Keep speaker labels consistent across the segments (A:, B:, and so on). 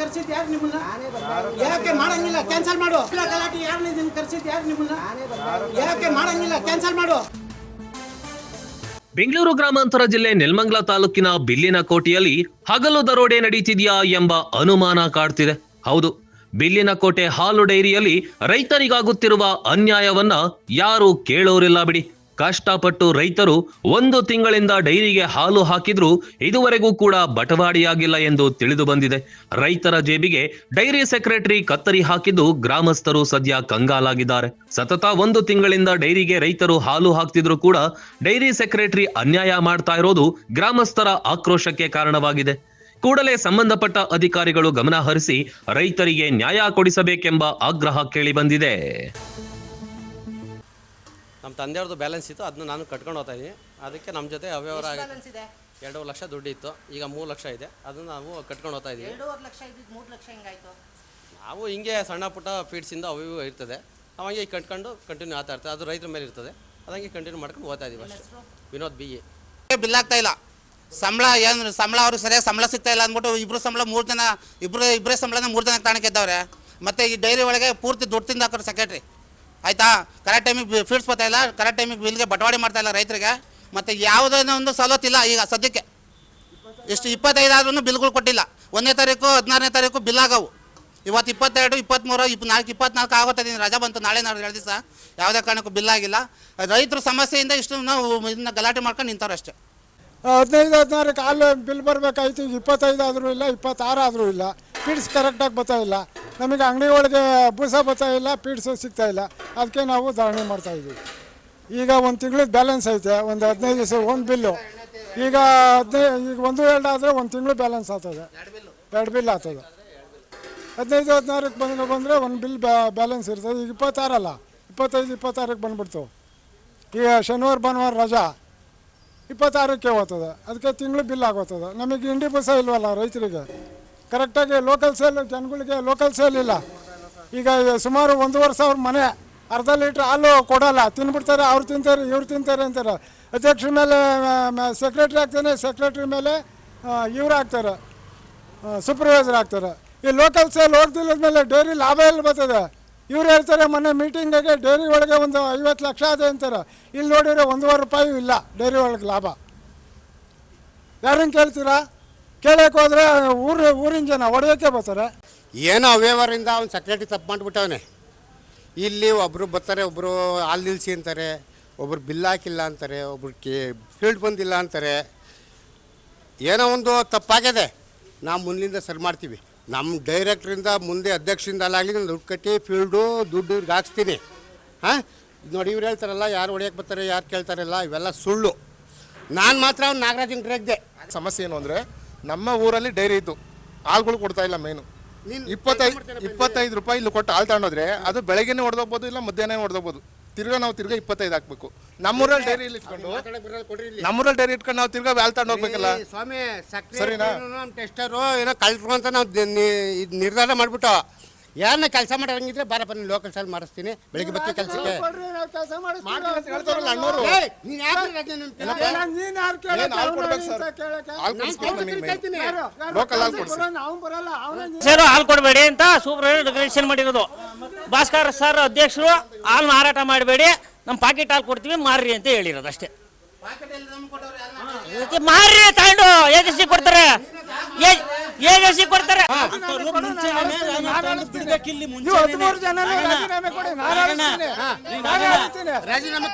A: ಕರ್ಸಿದ್ ಯಾರು ನಿಮ್ಮನ್ನ? ಯಾಕೆ ಮಾಡಂಗಿಲ್ಲ? ಕ್ಯಾನ್ಸಲ್ ಮಾಡು. ಇಲ್ಲ ಗಲಾಟೆ ಯಾರು ಇದನ್ನ ಕರ್ಸಿದ್ ಯಾರು ನಿಮ್ಮನ್ನ? ಯಾಕೆ ಮಾಡಂಗಿಲ್ಲ? ಕ್ಯಾನ್ಸಲ್ ಮಾಡು.
B: ಬೆಂಗಳೂರು ಗ್ರಾಮಾಂತರ ಜಿಲ್ಲೆ ನೆಲಮಂಗಲ ತಾಲೂಕಿನ ಬಿಲ್ಲಿನ ಕೋಟೆಯಲ್ಲಿ ಹಗಲು ದರೋಡೆ ನಡೀತಿದೆಯಾ ಎಂಬ ಅನುಮಾನ ಕಾಡ್ತಿದೆ. ಹೌದು ಬಿಲ್ಲಿನ ಕೋಟೆ ಹಾಲು ಡೈರಿಯಲ್ಲಿ ರೈತರಿಗಾಗುತ್ತಿರುವ ಅನ್ಯಾಯವನ್ನ ಯಾರು ಕೇಳೋರಿಲ್ಲ ಬಿಡಿ. ಕಷ್ಟಪಟ್ಟು ರೈತರು ಒಂದು ತಿಂಗಳಿಂದ ಡೈರಿಗೆ ಹಾಲು ಹಾಕಿದ್ರು ಇದುವರೆಗೂ ಕೂಡ ಬಟವಾಡಿಯಾಗಿಲ್ಲ ಎಂದು ತಿಳಿದು ಬಂದಿದೆ. ರೈತರ ಜೇಬಿಗೆ ಡೈರಿ ಸೆಕ್ರೆಟರಿ ಕತ್ತರಿ ಹಾಕಿದ್ದು ಗ್ರಾಮಸ್ಥರು ಸದ್ಯ ಕಂಗಾಲಾಗಿದ್ದಾರೆ. ಸತತ ಒಂದು ತಿಂಗಳಿಂದ ಡೈರಿಗೆ ರೈತರು ಹಾಲು ಹಾಕ್ತಿದ್ರು ಕೂಡ ಡೈರಿ ಸೆಕ್ರೆಟರಿ ಅನ್ಯಾಯ ಮಾಡ್ತಾ ಇರೋದು ಗ್ರಾಮಸ್ಥರ ಆಕ್ರೋಶಕ್ಕೆ ಕಾರಣವಾಗಿದೆ. ಕೂಡಲೇ ಸಂಬಂಧಪಟ್ಟ ಅಧಿಕಾರಿಗಳು ಗಮನ ಹರಿಸಿ ರೈತರಿಗೆ ನ್ಯಾಯ ಕೊಡಿಸಬೇಕೆಂಬ ಆಗ್ರಹ ಕೇಳಿಬಂದಿದೆ
C: ನಮ್ಮ ತಂದೆಯವ್ರದ್ದು ಬ್ಯಾಲೆನ್ಸ್ ಇತ್ತು ಅದನ್ನ ನಾನು ಕಟ್ಕೊಂಡು ಹೋಗ್ತಾ ಇದ್ದೀನಿ. ಅದಕ್ಕೆ ನಮ್ಮ ಜೊತೆ ಅವ್ಯವಹಾರ ಆಗಿದೆ.
D: ಬ್ಯಾಲೆನ್ಸ್ ಇದೆ?
C: ಎರಡೂವರೆ ಲಕ್ಷ ದುಡ್ಡು ಇತ್ತು ಈಗ ಮೂರು ಲಕ್ಷ ಇದೆ. ಅದನ್ನು ನಾವು ಕಟ್ಕೊಂಡು ಹೋಗ್ತಾ ಇದ್ದೀವಿ.
D: ಎರಡೂವರೆ ಲಕ್ಷ ಇದ್ದಿದ್ದು ಮೂರು ಲಕ್ಷ ಹೆಂಗಾಯ್ತು?
C: ನಾವು ಹಿಂಗೆ ಸಣ್ಣ ಪುಟ್ಟ ಫೀಡ್ಸಿಂದ ಅವು ಇವು ಇರ್ತದೆ. ಅವಂಗೆ ಈಗ ಕಟ್ಕೊಂಡು ಕಂಟಿನ್ಯೂ ಆತ ಇರ್ತದೆ. ಅದು ರೈತರ ಮೇಲೆ ಇರ್ತದೆ. ಅದಂಗೆ ಕಂಟಿನ್ಯೂ ಮಾಡ್ಕೊಂಡು ಹೋಗ್ತಾ ಇದ್ದೀವಿ ಅಷ್ಟೇ. Vinod B A.
E: ಬಿಲ್ ಆಗ್ತಾ ಇಲ್ಲ. ಸಂಬಳ ಏನು ಸಂಬಳ ಅವ್ರಿಗೆ ಸರಿಯಾಗಿ ಸಂಬಳ ಸಿಗ್ತಾ ಇಲ್ಲ ಅಂದ್ಬಿಟ್ಟು ಇಬ್ಬರು ಸಂಬಳ ಮೂರು ಜನ ಇಬ್ರು ಇಬ್ಬರೇ ಸಂಬಳನ ಮೂರು ಜನಕ್ಕೆ ತಾಣಕ್ಕೆ ಇದ್ದವ್ರೆ ಮತ್ತು ಈ ಡೈರಿ ಒಳಗೆ ಪೂರ್ತಿ ದುಡ್ಡು ತಿಂದು ಹಾಕೋರು ಸೆಕ್ರೆಟ್ರಿ ಆಯಿತಾ? ಕರೆಕ್ಟ್ ಟೈಮಿಗೆ ಫೀಡ್ಸ್ ಬರ್ತಾ ಇಲ್ಲ. ಕರೆಕ್ಟ್ ಟೈಮಿಗೆ ಬಿಲ್ಗೆ ಬಟವಾಡೆ ಮಾಡ್ತಾ ಇಲ್ಲ ರೈತರಿಗೆ. ಮತ್ತು ಯಾವುದೇ ಒಂದು ಸವಲತ್ತಿಲ್ಲ ಈಗ ಸದ್ಯಕ್ಕೆ. ಎಷ್ಟು ಇಪ್ಪತ್ತೈದು ಆದ್ರೂ ಬಿಲ್ಗಳು ಕೊಟ್ಟಿಲ್ಲ. ಒಂದನೇ ತಾರೀಕು, ಹದಿನಾರನೇ ತಾರೀಕು ಬಿಲ್ ಆಗವು. ಇವತ್ತು ಇಪ್ಪತ್ತೆರಡು, ಇಪ್ಪತ್ತ್ಮೂರು ಇಪ್ಪ ನಾಲ್ಕು ಇಪ್ಪತ್ನಾಲ್ಕು ಆಗುತ್ತಿದ್ದೀನಿ ರಜಾ ಬಂತು ನಾಳೆ ನಾಳೆ ಎರಡು ದಿವಸ. ಯಾವುದೇ ಕಾರಣಕ್ಕೂ ಬಿಲ್ ಆಗಿಲ್ಲ. ರೈತರ ಸಮಸ್ಯೆಯಿಂದ ಇಷ್ಟು ನಾವು ಇದನ್ನ ಗಲಾಟೆ ಮಾಡ್ಕೊಂಡು ನಿಂತವ್ರು ಅಷ್ಟೇ.
F: ಹದಿನೈದು, ಹದಿನಾರಕ್ಕೆ ಆಲ್ ಬಿಲ್ ಬರಬೇಕಾಯ್ತು. ಈಗ ಇಪ್ಪತ್ತೈದು ಆದರೂ ಇಲ್ಲ, ಇಪ್ಪತ್ತಾರು ಆದರೂ ಇಲ್ಲ. ಫೀಡ್ಸ್ ಕರೆಕ್ಟಾಗಿ ಬರ್ತಾ ನಮಗೆ ಅಂಗಡಿ ಒಳಗೆ ಬೂಸ ಬರ್ತಾ ಇಲ್ಲ, ಪೀಡ್ಸು ಸಿಗ್ತಾ ಇಲ್ಲ. ಅದಕ್ಕೆ ನಾವು ಧಾರಣೆ ಮಾಡ್ತಾ ಇದ್ದೀವಿ. ಈಗ ಒಂದು ತಿಂಗಳು ಬ್ಯಾಲೆನ್ಸ್ ಐತೆ, ಒಂದು ಹದಿನೈದು ದಿವಸ ಒಂದು ಬಿಲ್ಲು. ಈಗ ಹದಿನೈದು ಈಗ ಒಂದು ಎರಡು ಆದರೆ ಒಂದು ತಿಂಗಳು ಬ್ಯಾಲೆನ್ಸ್ ಆಗ್ತದೆ. ಎರಡು ಬಿಲ್ ಆಗ್ತದೆ. ಹದಿನೈದು ಹದಿನಾರಕ್ಕೆ ಬಂದು, ಬಂದರೆ ಒಂದು ಬಿಲ್ ಬ್ಯಾಲೆನ್ಸ್ ಇರ್ತದೆ. ಈಗ ಇಪ್ಪತ್ತಾರಲ್ಲ, ಇಪ್ಪತ್ತೈದು ಇಪ್ಪತ್ತಾರಕ್ಕೆ ಬಂದ್ಬಿಡ್ತು. ಈಗ ಶನಿವಾರ, ಭಾನುವಾರ ರಜಾ. ಇಪ್ಪತ್ತಾರಕ್ಕೆ ಹೋಗ್ತದೆ. ಅದಕ್ಕೆ ತಿಂಗಳು ಬಿಲ್ ಆಗೋಗ್ತದೆ. ನಮಗೆ ಇಂಡಿ ಬಸ್ಸ ಇಲ್ವಲ್ಲ ರೈತರಿಗೆ? ಕರೆಕ್ಟಾಗಿ ಲೋಕಲ್ ಸೇಲ್ ಜನಗಳಿಗೆ ಲೋಕಲ್ ಸೇಲ್ ಇಲ್ಲ. ಈಗ ಸುಮಾರು ಒಂದೂವರೆ ಸಾವಿರ ಮನೆ ಅರ್ಧ ಲೀಟ್ರ್ ಹಾಲು ಕೊಡೋಲ್ಲ. ತಿನ್ಬಿಡ್ತಾರೆ, ಅವ್ರು ತಿಂತಾರೆ, ಇವ್ರು ತಿಂತಾರೆ ಅಂತಾರೆ. ಅಧ್ಯಕ್ಷರ ಮೇಲೆ ಸೆಕ್ರೆಟ್ರಿ ಆಗ್ತಾನೆ ಸೆಕ್ರೆಟ್ರಿ ಮೇಲೆ ಇವ್ರು ಆಗ್ತಾರೆ. ಸೂಪರ್ವೈಸರ್ ಆಗ್ತಾರೆ. ಈ ಲೋಕಲ್ ಸೇಲ್ ಹೋಗ್ದಿಲ್ಲದ ಮೇಲೆ ಡೈರಿ ಲಾಭ ಎಲ್ಲಿ ಬರ್ತದೆ? ಇವ್ರು ಹೇಳ್ತಾರೆ, ಮೊನ್ನೆ ಮೀಟಿಂಗಾಗೆ ಡೈರಿ ಒಳಗೆ ಒಂದು ಐವತ್ತು ಲಕ್ಷ ಅದೇ ಅಂತಾರೆ. ಇಲ್ಲಿ ನೋಡಿದ್ರೆ ಒಂದೂವರೆ ರೂಪಾಯಿ ಇಲ್ಲ ಡೈರಿ ಒಳಗೆ ಲಾಭ. ಯಾರನ್ನು ಕೇಳ್ತೀರಾ? ಕೇಳಕ್ಕೆ ಹೋದ್ರೆ ಊರು ಊರಿನ ಜನ ಹೊಡೆಯೋಕ್ಕೆ ಬರ್ತಾರೆ.
G: ಏನೋ ಅವ್ಯವಹಾರದಿಂದ ಅವ್ನು ಸೆಕ್ರೆಟರಿ ತಪ್ಪು ಮಾಡಿಬಿಟ್ಟವನೆ. ಇಲ್ಲಿ ಒಬ್ಬರು ಬರ್ತಾರೆ ಒಬ್ಬರು ಹಾಲು ನಿಲ್ಲಿಸಿ ಅಂತಾರೆ ಒಬ್ರು ಬಿಲ್ ಹಾಕಿಲ್ಲ ಅಂತಾರೆ ಒಬ್ಬರು ಕೇ ಫೀಲ್ಡ್ ಬಂದಿಲ್ಲ ಅಂತಾರೆ. ಏನೋ ಒಂದು ತಪ್ಪಾಗಿದೆ ನಾವು ಮುಂದಿಂದ ಸರಿ ಮಾಡ್ತೀವಿ. ನಮ್ಮ ಡೈರೆಕ್ಟ್ರಿಂದ ಮುಂದೆ ಅಧ್ಯಕ್ಷರಿಂದ ಅಲ್ಲಾಗಲಿ ನಾನು ದುಡ್ಡು ಕಟ್ಟಿ ಫೀಲ್ಡು ದುಡ್ಡು ಇವ್ರಿಗೆ ಹಾಕ್ಸ್ತೀನಿ. ಹಾಂ? ನೋಡಿ ಇವ್ರು ಹೇಳ್ತಾರಲ್ಲ ಯಾರು ಹೊಡಿಯೋಕೆ ಬರ್ತಾರೆ ಯಾರು ಕೇಳ್ತಾರಲ್ಲ ಇವೆಲ್ಲ ಸುಳ್ಳು. ನಾನು ಮಾತ್ರ ಅವ್ನು ನಾಗರಾಜನ್ ರೇಗ್ದೆ
H: ಸಮಸ್ಯೆ ಏನು ಅಂದರೆ ನಮ್ಮ ಊರಲ್ಲಿ ಡೈರಿ ಇತ್ತು ಹಾಲುಗಳು ಕೊಡ್ತಾ ಇಲ್ಲ ಮೇನು ಇಪ್ಪತ್ತೈದು ಇಪ್ಪತ್ತೈದು ರೂಪಾಯಿ ಇಲ್ಲಿ ಕೊಟ್ಟು ಹಾಲು ತಗೊಂಡೋದ್ರೆ ಅದು ಬೆಳಗ್ಗೆನೇ ಹೊಡೆದೋಗ್ಬೋದು ಇಲ್ಲ ಮಧ್ಯಾಹ್ನ ಹೊಡೆದೋಗ್ಬೋದು. ತಿರ್ಗಾ ನಾವು ತಿರ್ಗಾ ಇಪ್ಪತ್ತೈದು ಹಾಕ್ಬೇಕು. ನಮ್ಮೂರಲ್ಲಿ ಡೈರಿ ಇಲ್ಲಿ ಇಟ್ಕೊಂಡು ನಮ್ಮೂರಲ್ಲಿ ಡೈರಿ ಇಟ್ಕೊಂಡು ನಾವು ತಿರ್ಗಾ ವ್ಯಾಲ್ ತಗೊಂಡು ಹೋಗ್ಬೇಕಲ್ಲ?
G: ಸ್ವಾಮಿ
H: ಸರಿನಾ?
G: ಟೆಸ್ಟರು ಏನೋ ಕಳ್ರು ಅಂತ ನಾವು ನಿರ್ಧಾರ ಮಾಡ್ಬಿಟ್ಟು ಯಾರನ್ನ ಕೆಲಸ ಮಾಡೋಂಗಿದ್ರೆ ಬಾರಪ್ಪ ನೀನು ಲೋಕಲ್ ಸ್ಟೈಲ್ ಮಾಡಿಸ್ತೀನಿ. ಬೆಳಿಗ್ಗೆ ಬರ್ತೀನಿ ಕೆಲಸಕ್ಕೆ. ನೀನು
F: ಯಾರು
H: ಸರ್? ಹಾಲು
I: ಕೊಡಬೇಡಿ ಅಂತ ಸೂಪರ್ ರೆಗ್ಯುಲೇಷನ್ ಮಾಡಿರೋದು. ಭಾಸ್ಕರ್ ಸರ್ ಅಧ್ಯಕ್ಷರು ಹಾಲು ಮಾರಾಟ ಮಾಡಬೇಡಿ. ನಮ್ಮ ಪಾಕೆಟ್ ಹಾಲು ಕೊಡ್ತೀವಿ ಮಾರ್ರಿ ಅಂತ ಹೇಳಿರೋದು ಅಷ್ಟೇ. ಮಾರ್ರಿ ತಗೊಂಡು ಏಜೆನ್ಸಿ ಕೊಡ್ತಾರೆ. ಏಜೆನ್ಸಿ ಕೊಡ್ತಾರೆ.
F: ನೀವು ಹದಿಮೂರು ಜನನೂ ರಾಜೀನಾಮೆ ಕೊಡಿ.
G: ರಾಜೀನಾಮೆ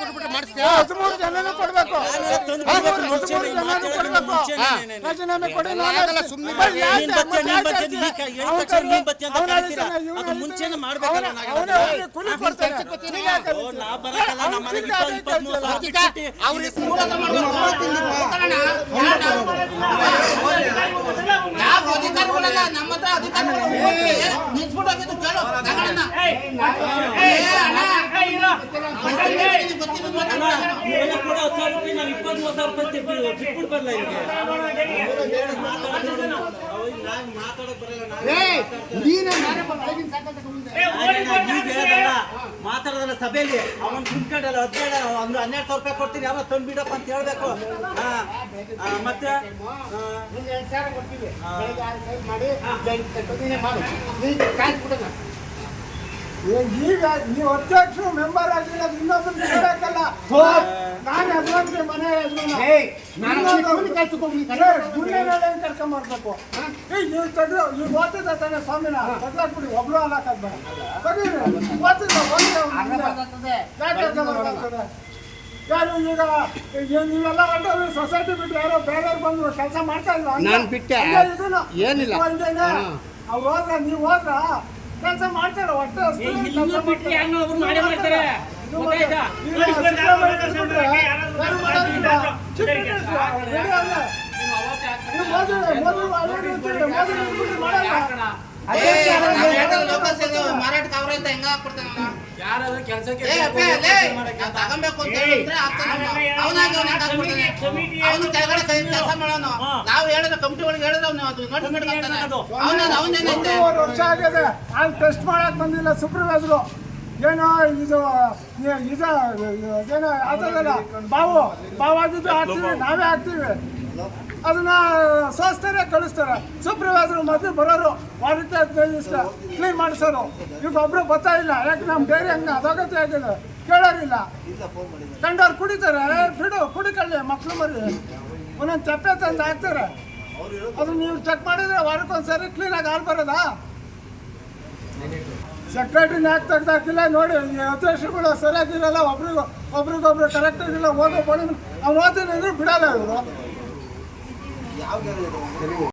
F: ಹದಿಮೂರು ಜನನೂ ಕೊಡ್ಬೇಕು. ರಾಜೀನಾಮೆ ಹೇಳ್ತೀನಿ.
I: ಹತ್ತು ಸಾವಿರ ರೂಪಾಯಿ ರೂಪಾಯಿ ತಿರ್ಗಿ- ಬಿಟ್ಬಿಟ್ಟು ಬರಲ್ಲ ಇಲ್ಲಿಗೆ.
G: ಏ, ನೀನೇ ನಾನೇ ಬೆಳಗಿನ ಸಾಯಂಕಾಲ ತಗೊಂಡ್ಬಂದೆ.
I: ಈಗ ಬೇಡ. ಮಾತಾಡೋದು
A: ಮಾತಾಡೋದಲ್ಲ ಸಭೆಯಲ್ಲಿ ಅವನ್ ನಿಂತ್ಕೊಂಡಲ್ಲ ಹದಿನೇಳು ಒಂದು ಹನ್ನೆರಡು ಸಾವಿರ ರೂಪಾಯಿ ಕೊಡ್ತೀನಿ ಯಾವ ತಂದು ಬಿಡಪ್ಪ ಅಂತ ಹೇಳ್ಬೇಕು ಮತ್ತೆ ಮತ್ತೆ
F: ಈಗ ನೀವು ಅಧ್ಯಕ್ಷರು ಮೆಂಬರ್ ಆಗಿಲ್ಲ ಇನ್ನೊಬ್ಬರು ಕೇಳಕ್ಕಲ್ಲ. ನಾನು ಅಧ್ಯಕ್ಷ ಮನೆ ಕರ್ಕೊಂಬರ್ಬೇಕು ಈಗ ನೀವು ತೆಗ್ದು ನೀವು ಓದ್ತಿದ್ದ ತಾನೆ ಸ್ವಾಮಿನ? ತೆಗ್ದಾಕ್ಬಿಡಿ ಒಬ್ರು ಓದ್ತಿದ್ದ. ಯಾಕೆ ಮಾಡ್ಕೊಳ್ತಾರೆ? ಯಾರು ಈಗ ನೀವೆಲ್ಲ ಹೊರಟೋದ್ರೆ ಸೊಸೈಟಿ ಬಿಟ್ಟು ಯಾರೋ ಬೇರೆಯವ್ರು ಬಂದ್ರು ಕೆಲಸ ಮಾಡ್ತಾ ಇದ್ರು
G: ನಾನು ಬಿಟ್ಟೆ. ಏನಿಲ್ಲ.
F: ಅವ್ರು ಹೋದ್ರ ನೀವು ಹೋದ್ರ ಕೆಲಸ ಮಾಡ್ತಾರ ಹೊಟ್ಟೆ ಇಲ್ಲ.
I: ಹೆಂಗ್ ಒಬ್ರು ಮಾಡೇ ಮಾಡ್ತಾರೆ.
E: ಅವ್ರೆ ಅಂತ ಹೆಂಗ ನಾವ್ ತಗೊಂಬೇಕು ಅಂತ ಹೇಳಿದ್ರೆ ಆಗ್ತಾನಲ್ಲ. ಅವ್ನಾಗಿ ಅವ್ನ್ ಹೆಂಗ್ ಹಾಕ್ಬಿಡ್ತಾನೆ? ಅವ್ನು ಕೆಳಗಡೆ ಕೈ ಕೆಲಸ ಮಾಡೋನು. ನಾವು ಹೇಳಿದ್ರೆ ಕಮಿಟಿ ಒಳಗೆ ಹೇಳಿದ್ರೆ ಅವನು ಅದು ನೋಡ್ಬಿಟ್ಟು ಹಾಕ್ತಾನೆ. ಅವ್ನ ಅವನೇನೈತೆ
F: ಒಂದೂವರೆ ವರ್ಷ ಆಗಿದೆ. ಅಲ್ಲಿ ಟೆಸ್ಟ್ ಮಾಡಕ್ ಬಂದಿಲ್ಲ ಸೂಪರ್ವೈಸರು ಏನೋ ಇದು ಇದು ಏನೋ ಆಗ್ತದಲ್ಲ ಬಾವು ಬಾವಾಗಿದ್ದು ಹಾಕ್ತೀವಿ ನಾವೇ ಹಾಕ್ತೀವಿ. ಅದನ್ನ ಸೋಸ್ತಾರೆ ಕಳಿಸ್ತಾರೆ. ಸೂಪರ್ವೈಸರ್ ಮೊದಲು ಬರೋರು ವಾರಕ್ಕೆ ಹದಿನೈದು ದಿವಸ ಕ್ಲೀನ್ ಮಾಡಿಸೋರು. ಈಗ ಒಬ್ರು ಬರ್ತಾ ಇಲ್ಲ. ಯಾಕೆ ನಮ್ಮ ಡೈರಿ ಹಂಗೆ ಅದಾಗತ್ತೆ ಆಗಿದೆ? ಕೇಳೋರಿಲ್ಲ. ಕಂಡವ್ರು ಕುಡಿತಾರೆ. ಬಿಡು, ಕುಡಿಕೊಳ್ಳಿ ಮಕ್ಕಳು ಮರಿ. ಒಂದೊಂದು ಚಪ್ಪೆ ತಂದು ಹಾಕ್ತಾರೆ. ಅದು ನೀವು ಚೆಕ್ ಮಾಡಿದ್ರೆ ವಾರಕ್ಕೊಂದ್ಸರಿ ಕ್ಲೀನಾಗಿ ಹಾಲು ಬರೋದಾ? ಸೆಕ್ರೆಟ್ರಿನ ಯಾಕೆ ತೆಗ್ದಾಕಿಲ್ಲ ನೋಡಿ ಅಧ್ಯಕ್ಷರುಗಳು ಸರಿಯಾಗಿರಲ್ಲ. ಒಬ್ರಿಗೂ ಒಬ್ರಿಗೊಬ್ರು ಕರೆಕ್ಟಾಗಿಲ್ಲ ಓದೋ ಬಳಿ ಅವ್ನು ಓದಿನ ಬಿಡಲ್ಲ ಇವರು. Tahu?